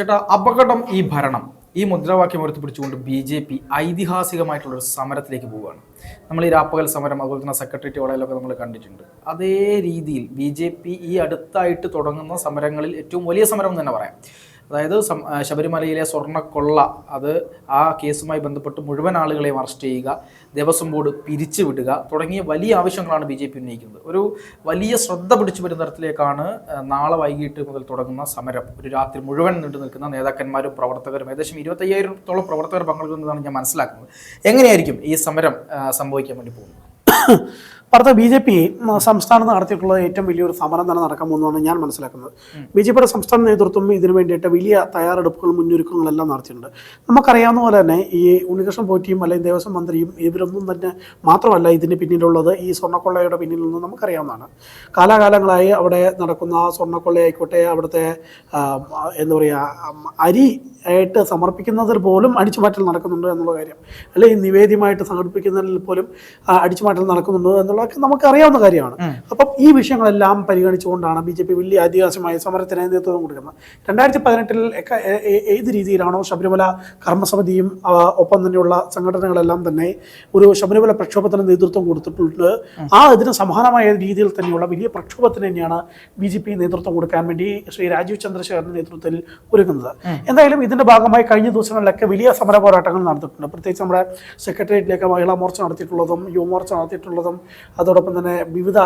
ചേട്ടാ അപകടം ഈ ഭരണം. ഈ മുദ്രാവാക്യം ഉയർത്തിപ്പിടിച്ചുകൊണ്ട് ബി ജെ പി ഐതിഹാസികമായിട്ടുള്ള ഒരു സമരത്തിലേക്ക് പോവുകയാണ്. നമ്മൾ ഈ രാപ്പകൽ സമരം അതുപോലെ തന്നെ സെക്രട്ടേറിയറ്റ് വളയിലൊക്കെ നമ്മൾ കണ്ടിട്ടുണ്ട്. അതേ രീതിയിൽ ബി ജെ പി ഈ അടുത്തായിട്ട് തുടങ്ങുന്ന സമരങ്ങളിൽ ഏറ്റവും വലിയ സമരം എന്ന് തന്നെ പറയാം. അതായത് ശബരിമലയിലെ സ്വർണക്കൊള്ള അത് ആ കേസുമായി ബന്ധപ്പെട്ട് മുഴുവൻ ആളുകളെയും അറസ്റ്റ് ചെയ്യുക ദേവസ്വം ബോർഡ് പിരിച്ചുവിടുക തുടങ്ങിയ വലിയ ആവശ്യങ്ങളാണ് ബി ജെ പി ഉന്നയിക്കുന്നത്. ഒരു വലിയ ശ്രദ്ധ പിടിച്ചു വരുന്ന തരത്തിലേക്കാണ് നാളെ വൈകിട്ട് മുതൽ തുടങ്ങുന്ന സമരം. ഒരു രാത്രി മുഴുവൻ നീണ്ടു നിൽക്കുന്ന നേതാക്കന്മാരും പ്രവർത്തകരും ഏകദേശം ഇരുപത്തയ്യായിരത്തോളം പ്രവർത്തകർ പങ്കെടുക്കുന്നതാണ് ഞാൻ മനസ്സിലാക്കുന്നത്. എങ്ങനെയായിരിക്കും ഈ സമരം സംഭവിക്കാൻ വേണ്ടി പോകുന്നത്? പറഞ്ഞ ബി ജെ പി സംസ്ഥാനത്ത് നടത്തിയിട്ടുള്ള ഏറ്റവും വലിയൊരു സമരം തന്നെ നടക്കാൻ പോകുന്നതാണ് ഞാൻ മനസ്സിലാക്കുന്നത്. ബി ജെ പിയുടെ സംസ്ഥാന നേതൃത്വം ഇതിനു വേണ്ടിയിട്ട് വലിയ തയ്യാറെടുപ്പുകൾ മുന്നൊരുക്കങ്ങളെല്ലാം നടത്തിയിട്ടുണ്ട്. നമുക്കറിയാവുന്ന പോലെ തന്നെ ഈ ഉണ്ണികൃഷ്ണൻ പോറ്റിയും അല്ലെങ്കിൽ ദേവസ്വം മന്ത്രിയും ഇവരൊന്നും തന്നെ മാത്രമല്ല ഇതിന് പിന്നിലുള്ളത് ഈ സ്വർണക്കൊള്ളയുടെ പിന്നിൽ നിന്ന് നമുക്കറിയാവുന്നതാണ്. കാലാകാലങ്ങളായി അവിടെ നടക്കുന്ന സ്വർണക്കൊള്ളയായിക്കോട്ടെ അവിടുത്തെ എന്താ പറയുക അരി ആയിട്ട് സമർപ്പിക്കുന്നതിൽ പോലും അടിച്ചുമാറ്റൽ നടക്കുന്നുണ്ട് എന്നുള്ള കാര്യം. അല്ലെങ്കിൽ നിവേദ്യമായിട്ട് സംഘടിപ്പിക്കുന്നതിൽ പോലും അടിച്ചുമാറ്റൽ നടക്കുന്നുണ്ട് എന്നുള്ളതൊക്കെ നമുക്കറിയാവുന്ന കാര്യമാണ്. അപ്പം ഈ വിഷയങ്ങളെല്ലാം പരിഗണിച്ചുകൊണ്ടാണ് ബി ജെ പി വലിയ ഐതിഹാസികമായ സമരത്തിന് നേതൃത്വം കൊടുക്കുന്നത്. രണ്ടായിരത്തി പതിനെട്ടിൽ ഏത് രീതിയിലാണോ ശബരിമല കർമ്മസമിതിയും ഒപ്പം തന്നെയുള്ള സംഘടനകളെല്ലാം തന്നെ ഒരു ശബരിമല പ്രക്ഷോഭത്തിന് നേതൃത്വം കൊടുത്തിട്ടുണ്ട്. ആ ഇതിന് സമാനമായ രീതിയിൽ തന്നെയുള്ള വലിയ പ്രക്ഷോഭത്തിന് തന്നെയാണ് ബി ജെ പി നേതൃത്വം കൊടുക്കാൻ വേണ്ടി ശ്രീ രാജീവ് ചന്ദ്രശേഖരന്റെ നേതൃത്വത്തിൽ ഒരുങ്ങുന്നത്. എന്തായാലും ഇതിന്റെ ഭാഗമായി കഴിഞ്ഞ ദിവസങ്ങളിലൊക്കെ വലിയ സമര പോരാട്ടങ്ങൾ നടത്തിയിട്ടുണ്ട് പ്രത്യേകിച്ച് നമ്മുടെ സെക്രട്ടേറിയറ്റിലേക്ക് മഹിളാ മോർച്ച നടത്തിയിട്ടുള്ളതും യുവമോർച്ച നടത്തിയിട്ടുള്ളതും അതോടൊപ്പം തന്നെ വിവിധ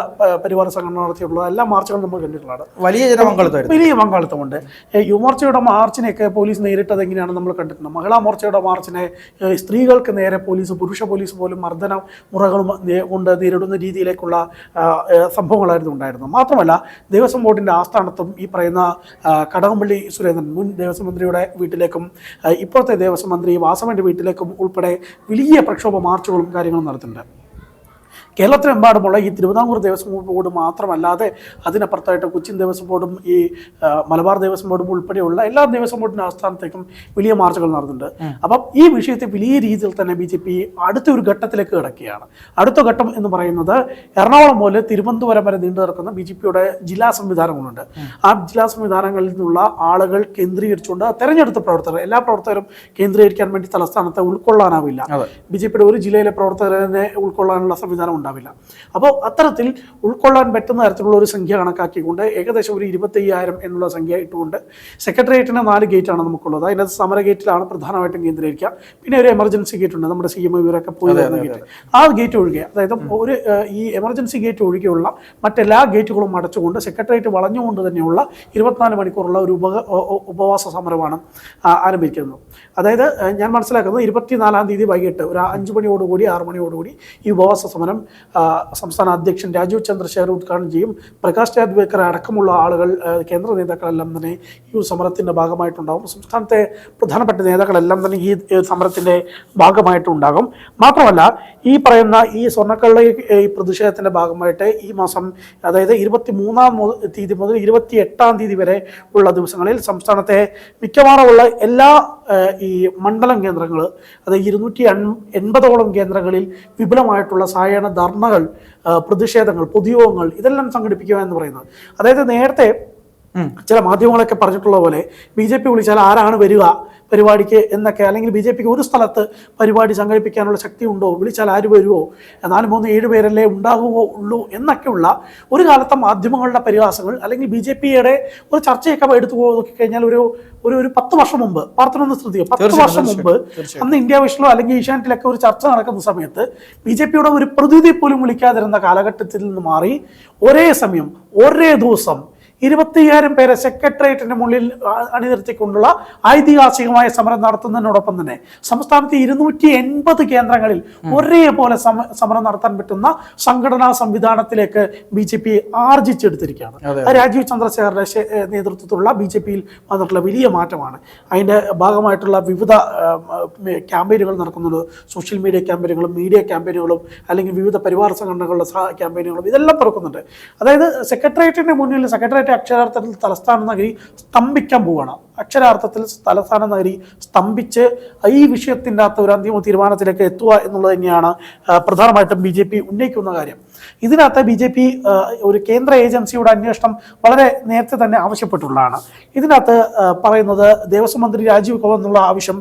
പരിവാര സംഘടന നടത്തിയിട്ടുള്ള എല്ലാ മാർച്ചുകളും നമ്മൾ കണ്ടിട്ടുള്ളതാണ്. വലിയ ജനപങ്കാളിത്തമായിരുന്നു വലിയ പങ്കാളിത്തമുണ്ട് യുവമോർച്ചയുടെ മാർച്ചിനെയൊക്കെ പോലീസ് നേരിട്ടത് എങ്ങനെയാണ് നമ്മൾ കണ്ടിട്ടുണ്ട്. മഹിളാ മോർച്ചയുടെ മാർച്ചിനെ സ്ത്രീകൾക്ക് നേരെ പോലീസ് പുരുഷ പോലീസ് പോലും മർദ്ദന മുറകളും കൊണ്ട് നേരിടുന്ന രീതിയിലേക്കുള്ള സംഭവങ്ങളായിരുന്നു ഉണ്ടായിരുന്നത്. മാത്രമല്ല ദേവസ്വം ബോർഡിന്റെ ആസ്ഥാനത്തും ഈ പറയുന്ന കടകംപള്ളി സുരേന്ദ്രൻ മുൻ ദേവസ്വം മന്ത്രിയുടെ വീട്ടിലേക്കും ഇപ്പോഴത്തെ ദേവസ്വം മന്ത്രി വാസവന്റെ വീട്ടിലേക്കും ഉൾപ്പെടെ വലിയ പ്രക്ഷോഭ മാർച്ചുകളും കാര്യങ്ങളും നടത്തുന്നുണ്ട് കേരളത്തിലെമ്പാടുമുള്ള ഈ തിരുവിതാംകൂർ ദേവസ്വം ബോർഡ് മാത്രമല്ലാതെ അതിനപ്പുറത്തായിട്ട് കൊച്ചിൻ ദേവസ്വം ബോർഡും ഈ മലബാർ ദേവസ്വം ബോർഡും ഉൾപ്പെടെയുള്ള എല്ലാ ദേവസ്വം ബോർഡിന്റെ ആസ്ഥാനത്തേക്കും വലിയ മാർച്ചുകൾ നടന്നിട്ടുണ്ട്. അപ്പം ഈ വിഷയത്തെ വലിയ രീതിയിൽ തന്നെ ബി ജെ പി അടുത്ത ഒരു ഘട്ടത്തിലേക്ക് കിടക്കുകയാണ്. അടുത്ത ഘട്ടം എന്ന് പറയുന്നത് എറണാകുളം മുതൽ തിരുവനന്തപുരം വരെ നീണ്ടു നിൽക്കുന്ന ബി ജെ പിയുടെ ജില്ലാ സംവിധാനങ്ങളുണ്ട്. ആ ജില്ലാ സംവിധാനങ്ങളിൽ നിന്നുള്ള ആളുകൾ കേന്ദ്രീകരിച്ചുകൊണ്ട് തെരഞ്ഞെടുത്ത പ്രവർത്തകർ എല്ലാ പ്രവർത്തകരും കേന്ദ്രീകരിക്കാൻ വേണ്ടി തലസ്ഥാനത്തെ ഉൾക്കൊള്ളാനാവില്ല. ബി ജെ പിയുടെ ഒരു ജില്ലയിലെ പ്രവർത്തകരെ ഉൾക്കൊള്ളാനുള്ള സംവിധാനം ഉണ്ടാവില്ല. അപ്പോൾ അത്തരത്തിൽ ഉൾക്കൊള്ളാൻ പറ്റുന്ന തരത്തിലുള്ള ഒരു സംഖ്യ കണക്കാക്കിക്കൊണ്ട് ഏകദേശം ഒരു ഇരുപത്തയ്യായിരം എന്നുള്ള സംഖ്യ ഇട്ടുകൊണ്ട് സെക്രട്ടേറിയറ്റിന് നാല് ഗേറ്റാണ് നമുക്കുള്ളത്. അതിനകത്ത് സമര ഗേറ്റിലാണ് പ്രധാനമായിട്ടും കേന്ദ്രീകരിക്കുക. പിന്നെ ഒരു എമർജൻസി ഗേറ്റ് ഉണ്ട്. നമ്മുടെ സി എം ഇവരൊക്കെ പോയി വരുന്ന ഗേറ്റ് ആ ഗേറ്റ് ഒഴികെ അതായത് ഒരു ഈ എമർജൻസി ഗേറ്റ് ഒഴികെയുള്ള മറ്റെല്ലാ ഗേറ്റുകളും അടച്ചുകൊണ്ട് സെക്രട്ടേറിയറ്റ് വളഞ്ഞുകൊണ്ട് തന്നെയുള്ള ഇരുപത്തിനാല് മണിക്കൂറുള്ള ഒരു ഉപ ഉപവാസ സമരമാണ് ആരംഭിക്കുന്നത്. അതായത് ഞാൻ മനസ്സിലാക്കുന്നത് ഇരുപത്തിനാലാം തീയതി വൈകിട്ട് ഒരു അഞ്ച് മണിയോടുകൂടി ആറ് മണിയോടുകൂടി ഈ ഉപവാസ സമരം സംസ്ഥാന അധ്യക്ഷൻ രാജീവ് ചന്ദ്രശേഖർ ഉദ്ഘാടനം ചെയ്യും. പ്രകാശ് ജാദ്വേക്കർ അടക്കമുള്ള ആളുകൾ കേന്ദ്ര നേതാക്കളെല്ലാം തന്നെ ഈ ഒരു സമരത്തിന്റെ ഭാഗമായിട്ടുണ്ടാകും സംസ്ഥാനത്തെ പ്രധാനപ്പെട്ട നേതാക്കളെല്ലാം തന്നെ ഈ സമരത്തിന്റെ ഭാഗമായിട്ടുണ്ടാകും. മാത്രമല്ല ഈ പറയുന്ന ഈ സ്വർണക്കള്ള ഈ പ്രതിഷേധത്തിന്റെ ഭാഗമായിട്ട് ഈ മാസം അതായത് ഇരുപത്തി മൂന്നാം തീയതി മുതൽ ഇരുപത്തി എട്ടാം തീയതി വരെ ഉള്ള ദിവസങ്ങളിൽ സംസ്ഥാനത്തെ മിക്കവാറുമുള്ള എല്ലാ ഈ മണ്ഡലം കേന്ദ്രങ്ങൾ അതായത് ഇരുന്നൂറ്റി എൺപതോളം കേന്ദ്രങ്ങളിൽ വിപുലമായിട്ടുള്ള സായണ ധർണകൾ പ്രതിഷേധങ്ങൾ പൊതുയോഗങ്ങൾ ഇതെല്ലാം സംഘടിപ്പിക്കുക എന്ന് പറയുന്നത്. അതായത് നേരത്തെ ചില മാധ്യമങ്ങളൊക്കെ പറഞ്ഞിട്ടുള്ള പോലെ ബി ജെ പി വിളിച്ചാൽ ആരാണ് വരിക? പരിപാടിക്ക് എന്നൊക്കെ അല്ലെങ്കിൽ ബി ജെ പിക്ക് ഒരു സ്ഥലത്ത് പരിപാടി സംഘടിപ്പിക്കാനുള്ള ശക്തി ഉണ്ടോ? വിളിച്ചാൽ ആര് വരുമോ നാല് മൂന്ന് ഏഴ് പേരല്ലേ ഉണ്ടാകുമോ ഉള്ളൂ എന്നൊക്കെയുള്ള ഒരു കാലത്തെ മാധ്യമങ്ങളുടെ പരിഹാസങ്ങൾ അല്ലെങ്കിൽ ബി ജെ പിയുടെ ഒരു ചർച്ചയൊക്കെ എടുത്തു നോക്കി കഴിഞ്ഞാൽ ഒരു ഒരു ഒരു പത്ത് വർഷം മുമ്പ് പാർത്തനൊന്ന് ശ്രദ്ധിക്കുക പത്ത് വർഷം മുമ്പ് അന്ന് ഇന്ത്യ വിഷനിലോ അല്ലെങ്കിൽ ഏഷ്യാനെറ്റിലൊക്കെ ഒരു ചർച്ച നടക്കുന്ന സമയത്ത് ബി ജെ പിയുടെ ഒരു പ്രതിനിധി പോലും വിളിക്കാതിരുന്ന കാലഘട്ടത്തിൽ നിന്ന് മാറി ഒരേ സമയം ഒരേ ദിവസം ഇരുപത്തിയ്യായിരം പേരെ സെക്രട്ടേറിയറ്റിന്റെ മുന്നിൽ അണിനിർത്തിക്കൊണ്ടുള്ള ഐതിഹാസികമായ സമരം നടത്തുന്നതിനോടൊപ്പം തന്നെ സംസ്ഥാനത്തെ ഇരുന്നൂറ്റി എൺപത് കേന്ദ്രങ്ങളിൽ ഒരേപോലെ സമ- സമരം നടത്താൻ പറ്റുന്ന സംഘടനാ സംവിധാനത്തിലേക്ക് ബി ജെ പി ആർജിച്ചെടുത്തിരിക്കുകയാണ്. രാജീവ് ചന്ദ്രശേഖരന്റെ നേതൃത്വത്തിലുള്ള ബി ജെ പിയിൽ വന്നിട്ടുള്ള വലിയ മാറ്റമാണ്. അതിന്റെ ഭാഗമായിട്ടുള്ള വിവിധ ക്യാമ്പയിനുകൾ നടക്കുന്നുണ്ട്. സോഷ്യൽ മീഡിയ ക്യാമ്പയിനുകളും മീഡിയ ക്യാമ്പയിനുകളും അല്ലെങ്കിൽ വിവിധ പരിവാർ സംഘടനകളുടെ ക്യാമ്പയിനുകളും ഇതെല്ലാം തുറക്കുന്നുണ്ട്. അതായത് സെക്രട്ടേറിയറ്റിന്റെ മുന്നിൽ സെക്രട്ടേറിയറ്റ് അക്ഷരാർത്ഥത്തിൽ തലസ്ഥാന നഗരി സ്തംഭിക്കാൻ പോവുകയാണ്. അക്ഷരാർത്ഥത്തിൽ തലസ്ഥാന നഗരി സ്തംഭിച്ച് ഈ വിഷയത്തിന്റെ അകത്ത് ഒരു അന്തിമ തീരുമാനത്തിലേക്ക് എത്തുക എന്നുള്ളത് തന്നെയാണ് പ്രധാനമായിട്ടും ബി ജെ പി ഉന്നയിക്കുന്ന കാര്യം. ഇതിനകത്ത് ബി ജെ പി ഒരു കേന്ദ്ര ഏജൻസിയുടെ അന്വേഷണം വളരെ നേരത്തെ തന്നെ ആവശ്യപ്പെട്ടുള്ളതാണ്. ഇതിനകത്ത് പറയുന്നത് ദേവസ്വം മന്ത്രി രാജീവ് കൗൾ എന്നുള്ള ആവശ്യം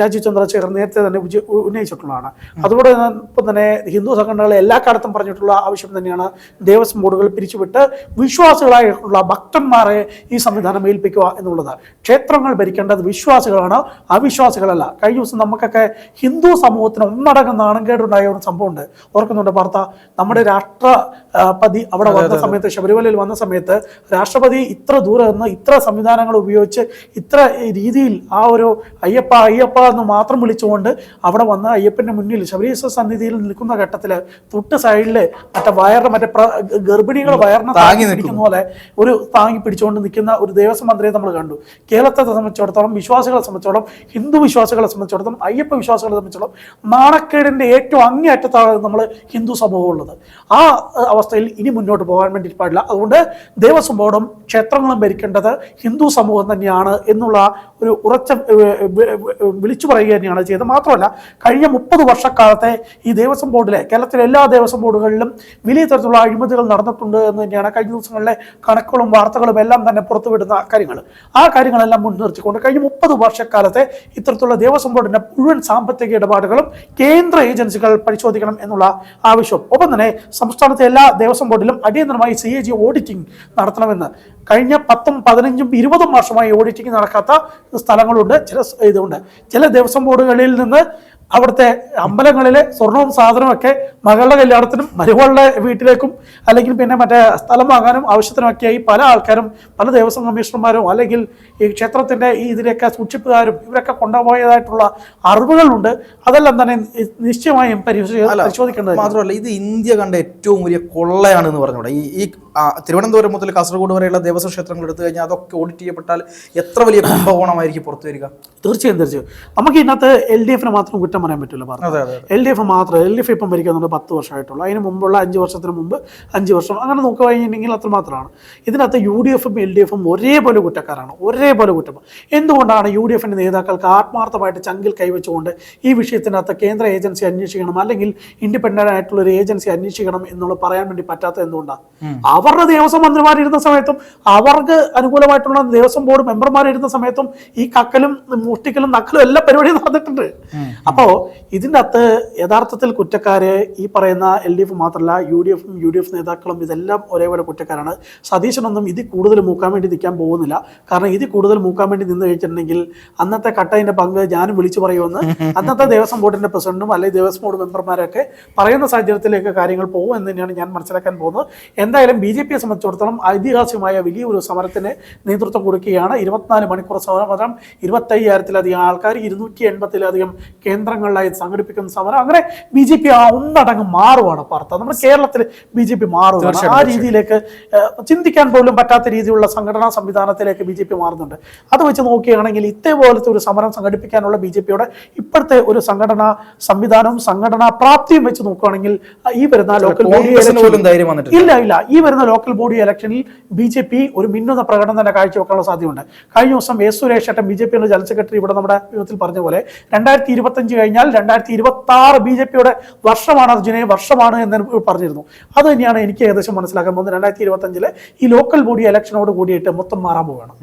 രാജീവ് ചന്ദ്രശേഖർ നേരത്തെ തന്നെ ഉന്നയിച്ചിട്ടുള്ളതാണ്. അതുകൊണ്ട് ഇപ്പം തന്നെ ഹിന്ദു സംഘടനകൾ എല്ലാ കാലത്തും പറഞ്ഞിട്ടുള്ള ആവശ്യം തന്നെയാണ് ദേവസ്വം ബോർഡുകൾ പിരിച്ചുവിട്ട് വിശ്വാസികളായിട്ടുള്ള ഭക്തന്മാരെ ഈ സംവിധാനം ഏൽപ്പിക്കുക എന്നുള്ളത്. ക്ഷേത്രങ്ങൾ ഭരിക്കേണ്ടത് വിശ്വാസികളാണ്. അവിശ്വാസികളല്ല. കഴിഞ്ഞ ദിവസം നമുക്കൊക്കെ ഹിന്ദു സമൂഹത്തിന് ഒന്നടങ്കം നാണംകേടുണ്ടായ ഒരു സംഭവമുണ്ട്. ഓർക്കുന്നുണ്ട് വാർത്ത? നമ്മുടെ രാഷ്ട്രപതി അവിടെ വന്ന സമയത്ത് ശബരിമലയിൽ വന്ന സമയത്ത് രാഷ്ട്രപതി ഇത്ര ദൂരെ നിന്ന് ഇത്ര സംവിധാനങ്ങൾ ഉപയോഗിച്ച് ഇത്ര രീതിയിൽ ആ ഒരു അയ്യപ്പ അയ്യപ്പ എന്ന് മാത്രം വിളിച്ചുകൊണ്ട് അവിടെ വന്ന അയ്യപ്പന്റെ മുന്നിൽ ശബരീശ്വര സന്നിധിയിൽ നിൽക്കുന്ന ഘട്ടത്തിൽ തൊട്ട് സൈഡിൽ മറ്റേ വയറിന്റെ മറ്റേ പ്ര- ഗർഭിണികൾ വയറിനെ താങ്ങി നിൽക്കുന്ന. പോലെ ഒരു താങ്ങി പിടിച്ചുകൊണ്ട് നിൽക്കുന്ന ഒരു ദേവസ്വം മന്ത്രിയെ നമ്മൾ കണ്ടു. കേരളത്തെ സംബന്ധിച്ചിടത്തോളം വിശ്വാസികളെ സംബന്ധിച്ചിടത്തോളം ഹിന്ദു വിശ്വാസികളെ സംബന്ധിച്ചിടത്തോളം അയ്യപ്പ വിശ്വാസികളെ സംബന്ധിച്ചിടത്തോളം നാണക്കേടിന്റെ ഏറ്റവും അങ്ങേയറ്റത്താണ് നമ്മൾ ഹിന്ദു സമൂഹം ഉള്ളത് ആ അവസ്ഥയിൽ ഇനി മുന്നോട്ട് പോകാൻ വേണ്ടി പാടില്ല. അതുകൊണ്ട് ദേവസ്വം ബോർഡും ക്ഷേത്രങ്ങളും ഭരിക്കേണ്ടത് ഹിന്ദു സമൂഹം തന്നെയാണ് എന്നുള്ള ഒരു ഉറച്ച വിളിച്ചു പറയുക തന്നെയാണ് ചെയ്തത്. മാത്രമല്ല കഴിഞ്ഞ മുപ്പത് വർഷക്കാലത്തെ ഈ ദേവസ്വം ബോർഡിലെ കേരളത്തിലെ എല്ലാ ദേവസ്വം ബോർഡുകളിലും വലിയ തരത്തിലുള്ള അഴിമതികൾ നടന്നിട്ടുണ്ട് എന്ന് തന്നെയാണ് കഴിഞ്ഞ ദിവസങ്ങളിലെ കണക്കുകളും വാർത്തകളും എല്ലാം തന്നെ പുറത്തുവിടുന്ന കാര്യങ്ങൾ. ആ കാര്യങ്ങളെല്ലാം മുൻനിർത്തിക്കൊണ്ട് കഴിഞ്ഞ മുപ്പത് വർഷക്കാലത്തെ ഇത്തരത്തിലുള്ള ദേവസ്വം ബോർഡിന്റെ മുഴുവൻ സാമ്പത്തിക ഇടപാടുകളും കേന്ദ്ര ഏജൻസികൾ പരിശോധിക്കണം എന്നുള്ള ആവശ്യം. ഒപ്പം തന്നെ സംസ്ഥാനത്തെ എല്ലാ ദേവസ്വം ബോർഡിലും അടിയന്തരമായി സി എ ജി ഓഡിറ്റിംഗ് നടത്തണമെന്ന്. കഴിഞ്ഞ പത്തും പതിനഞ്ചും ഇരുപതും വർഷമായി ഓഡിറ്റിംഗ് നടക്കാത്ത സ്ഥലങ്ങളുണ്ട്. ചില ഇതുണ്ട്. ചില ദേവസ്വം ബോർഡുകളിൽ നിന്ന് അവിടുത്തെ അമ്പലങ്ങളിലെ സ്വർണവും സാധനവും ഒക്കെ മകളുടെ കല്യാണത്തിനും മരുമകളുടെ വീട്ടിലേക്കും അല്ലെങ്കിൽ പിന്നെ മറ്റേ സ്ഥലം വാങ്ങാനും ആവശ്യത്തിനൊക്കെയായി പല ആൾക്കാരും പല ദേവസ്വം കമ്മീഷണർമാരും അല്ലെങ്കിൽ ഈ ക്ഷേത്രത്തിന്റെ ഈ ഇതിലൊക്കെ സൂക്ഷിപ്പുകാരും ഇവരൊക്കെ കൊണ്ടുപോയതായിട്ടുള്ള അറിവുകളുണ്ട്. അതെല്ലാം തന്നെ നിശ്ചയമായും പരിശോധി- പരിശോധിക്കേണ്ടത് മാത്രമല്ല ഇത് ഇന്ത്യ കണ്ട ഏറ്റവും വലിയ കൊള്ളയാണെന്ന് പറഞ്ഞൂടെ ഈ ഈ തിരുവനന്തപുരം മുതൽ കാസർഗോഡ് വരെയുള്ള ദേവസ്വം ക്ഷേത്രങ്ങൾ എടുത്തു കഴിഞ്ഞാൽ അതൊക്കെ ഓഡിറ്റ് ചെയ്യപ്പെട്ടാൽ എത്ര വലിയ കുംഭകോണമായിരിക്കും പുറത്തു വരിക തീർച്ചയായും തീർച്ചയായും. നമുക്ക് ഇന്നത്തെ എൽ ഡി എഫിനെ മാത്രം കുറ്റം പറയാൻ പറ്റില്ല പറഞ്ഞത് എൽ ഡി എഫ് മാത്രം എൽ ഡി എഫ് ഇപ്പം ഭരിക്കുന്നുണ്ട് പത്ത് വർഷമായിട്ടുള്ളൂ. അതിന് മുമ്പുള്ള അഞ്ച് വർഷത്തിന് മുമ്പ് അഞ്ച് വർഷം അങ്ങനെ നോക്കുക കഴിഞ്ഞിട്ടുണ്ടെങ്കിൽ അത്ര മാത്രമാണ്. ഇതിനകത്ത് യു ഡി എഫും എൽ ഡി എഫും ഒരേപോലെ കുറ്റക്കാരാണ്. ഒരേപോലെ കുറ്റം. എന്തുകൊണ്ടാണ് യു ഡി എഫിന്റെ നേതാക്കൾക്ക് ആത്മാർത്ഥമായിട്ട് ചങ്കിൽ കൈവച്ചുകൊണ്ട് ഈ വിഷയത്തിനകത്ത് കേന്ദ്ര ഏജൻസി അന്വേഷിക്കണം അല്ലെങ്കിൽ ഇൻഡിപെൻഡന്റ് ആയിട്ടുള്ള ഒരു ഏജൻസി അന്വേഷിക്കണം എന്നുള്ളത് പറയാൻ വേണ്ടി പറ്റാത്ത എന്തുകൊണ്ടാണ് അവരുടെ ദേവസ്വം മന്ത്രിമാരിരുന്ന സമയത്തും അവർക്ക് അനുകൂലമായിട്ടുള്ള ദേവസ്വം ബോർഡ് മെമ്പർമാരിരുന്ന സമയത്തും ഈ കക്കലും മുഷ്ടിക്കലും നക്കലും എല്ലാ പരിപാടിയും നടന്നിട്ടുണ്ട്. അപ്പോൾ ഇതിന്റെ അകത്ത് യഥാർത്ഥത്തിൽ കുറ്റക്കാര് ഈ പറയുന്ന എൽ ഡി എഫ് മാത്രമല്ല യു ഡി എഫും യു ഡി എഫ് നേതാക്കളും ഇതെല്ലാം ഒരേപോലെ കുറ്റക്കാരാണ്. സതീശനൊന്നും ഇതിൽ കൂടുതൽ മൂക്കാൻ വേണ്ടി നിൽക്കാൻ പോകുന്നില്ല. കാരണം ഇതിൽ കൂടുതൽ മൂക്കാൻ വേണ്ടി നിന്ന് കഴിച്ചിട്ടുണ്ടെങ്കിൽ അന്നത്തെ കട്ടതിന്റെ പങ്ക് ഞാനും വിളിച്ചു പറയുമെന്ന് അന്നത്തെ ദേവസ്വം ബോർഡിന്റെ പ്രസിഡന്റും അല്ലെങ്കിൽ ദേവസ്വം ബോർഡ് മെമ്പർമാരൊക്കെ പറയുന്ന സാഹചര്യത്തിലേക്ക് കാര്യങ്ങൾ പോകും എന്ന് തന്നെയാണ് ഞാൻ മനസ്സിലാക്കാൻ പോകുന്നത്. എന്തായാലും ബി ജെ പിയെ സംബന്ധിച്ചിടത്തോളം ഐതിഹാസികമായ വലിയൊരു സമരത്തിന് നേതൃത്വം കൊടുക്കുകയാണ്. ഇരുപത്തിനാല് മണിക്കൂർ സമരം ഇരുപത്തയ്യായിരത്തിലധികം ആൾക്കാർ ഇരുന്നൂറ്റി എൺപത്തിലധികം കേന്ദ്രങ്ങളിലായി സംഘടിപ്പിക്കുന്ന സമരം. അങ്ങനെ ബി ജെ പി ആ ഒന്നടങ്ങ് മാറുവാണ് പാർത്ത നമ്മുടെ കേരളത്തിൽ ബി ജെ പി മാറുകയാണ് ആ രീതിയിലേക്ക് ചിന്തിക്കാൻ പോലും പറ്റാത്ത രീതിയിലുള്ള സംഘടനാ സംവിധാനത്തിലേക്ക് ബി ജെ പി മാറുന്നുണ്ട്. അത് വെച്ച് നോക്കുകയാണെങ്കിൽ ഇതേപോലത്തെ ഒരു സമരം സംഘടിപ്പിക്കാനുള്ള ബി ജെ പിയുടെ ഇപ്പോഴത്തെ ഒരു സംഘടനാ സംവിധാനവും സംഘടനാ പ്രാപ്തിയും വെച്ച് നോക്കുകയാണെങ്കിൽ ഈ വരുന്ന ലോക്കൽ ബോഡി ഇല്ല ഇല്ല. ഈ വരുന്ന ലോക്കൽ ബോഡി ഇലക്ഷനിൽ ബി ജെ പി ഒരു മിന്നുന്ന പ്രകടനം തന്നെ കാഴ്ചവെക്കാനുള്ള സാധ്യതയുണ്ട്. കഴിഞ്ഞ ദിവസം എസ് സുരേഷ് ഏട്ടൻ ബി ജെ പിയുടെ ജനറൽ സെക്രട്ടറി ഇവിടെ നമ്മുടെ യോഗത്തിൽ പറഞ്ഞ പോലെ രണ്ടായിരത്തി ഇരുപത്തഞ്ച് കഴിഞ്ഞാൽ രണ്ടായിരത്തി ഇരുപത്തി ആറ് ബി ജെ പിയുടെ വർഷമാണ് അർജുനെ വർഷമാണ് എന്ന് പറഞ്ഞിരുന്നു. അത് തന്നെയാണ് എനിക്ക് ഏകദേശം മനസ്സിലാക്കാൻ പോകുന്നത്. രണ്ടായിരത്തി ഇരുപത്തി ഇരുപത്തഞ്ചിൽ ഈ ലോക്കൽ ബോഡി ഇലക്ഷനോട് കൂടിയിട്ട് മൊത്തം മാറാൻ പോവുകയാണ്.